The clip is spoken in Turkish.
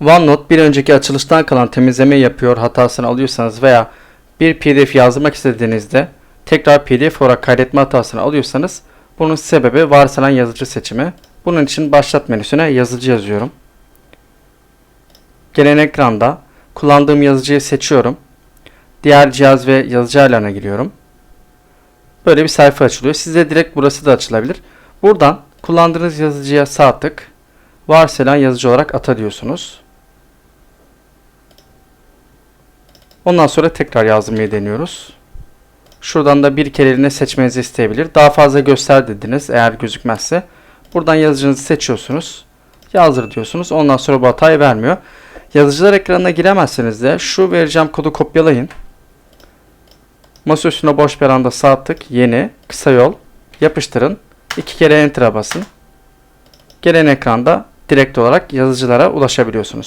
OneNote bir önceki açılıştan kalan temizleme yapıyor hatasını alıyorsanız veya bir PDF yazdırmak istediğinizde tekrar PDF olarak kaydetme hatasını alıyorsanız bunun sebebi varsayılan yazıcı seçimi. Bunun için başlat menüsüne yazıcı yazıyorum. Gelen ekranda kullandığım yazıcıyı seçiyorum. Diğer cihaz ve yazıcı ayarlarına giriyorum. Böyle bir sayfa açılıyor. Size direkt burası da açılabilir. Buradan kullandığınız yazıcıya sağ tık varsayılan yazıcı olarak ata diyorsunuz. Ondan sonra tekrar yazdırmayı deniyoruz. Şuradan da bir kereliğine seçmenizi isteyebilir. Daha fazla göster dediniz eğer gözükmezse. Buradan yazıcınızı seçiyorsunuz. Yazdır diyorsunuz. Ondan sonra bu hatayı vermiyor. Yazıcılar ekranına giremezseniz de şu vereceğim kodu kopyalayın. Masa boş bir anda sağ tık, yeni, kısa yol, yapıştırın. iki kere enter'a basın. Gelen ekranda direkt olarak yazıcılara ulaşabiliyorsunuz.